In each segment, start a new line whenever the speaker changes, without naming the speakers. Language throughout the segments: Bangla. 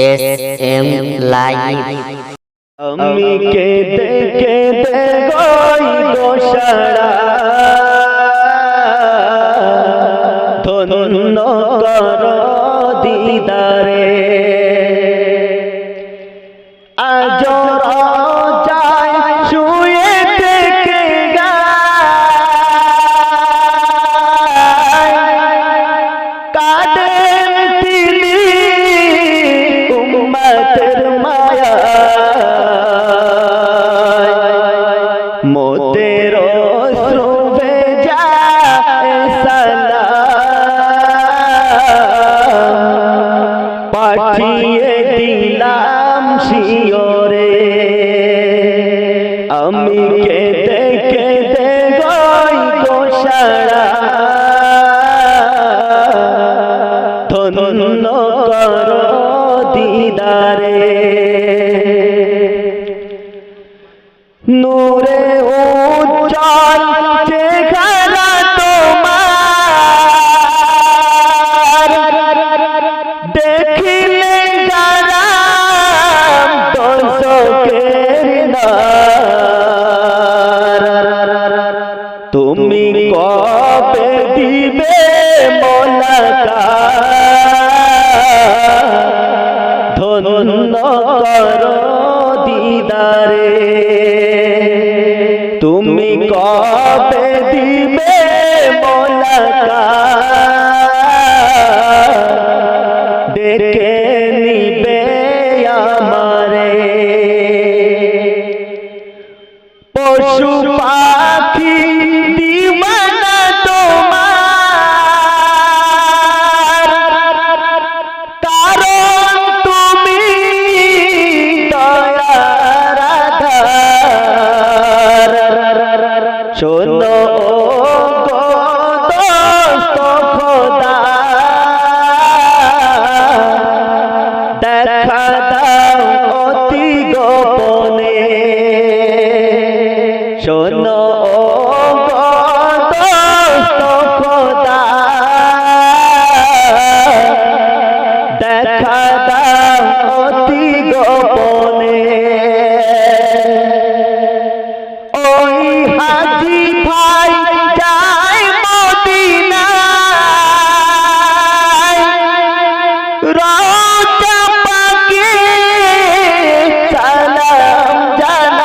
এস এম লাইভ
আমি কেঁদে কেঁদে গই দিদারে আমি কেঁদে কেঁদে গই গোসাড়া ধন্য কর দিদারে। নূরে দিদারে oh.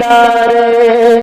দিদারে